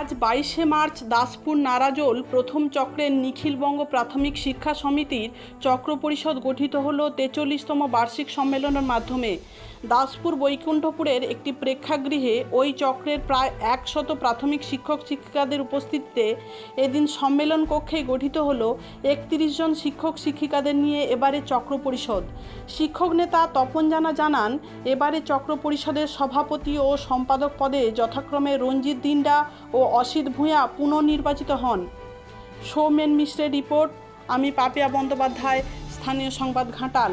আজ বাইশে মার্চ দাসপুর নারাজোল প্রথম চক্রের নিখিলবঙ্গ প্রাথমিক শিক্ষা সমিতির চক্র পরিষদ গঠিত হল তেচল্লিশতম বার্ষিক সম্মেলনের মাধ্যমে। দাসপুর বৈকুণ্ঠপুরের একটি প্রেক্ষাগৃহে ওই চক্রের প্রায় একশত প্রাথমিক শিক্ষক শিক্ষিকাদের উপস্থিতিতে এদিন সম্মেলন কক্ষে গঠিত হল একত্রিশ জন শিক্ষক শিক্ষিকাদের নিয়ে এবারে চক্র পরিষদ। শিক্ষক নেতা তপন জানা জানান, এবারে চক্র পরিষদের সভাপতি ও সম্পাদক পদে যথাক্রমে রঞ্জিত দিন্ডা ও অসিত ভূঁয়া পুনর্নির্বাচিত হন। সৌমেন মিশ্রের রিপোর্ট আমি পাপিয়া বন্দ্যোপাধ্যায় স্থানীয় সংবাদ ঘাটাল।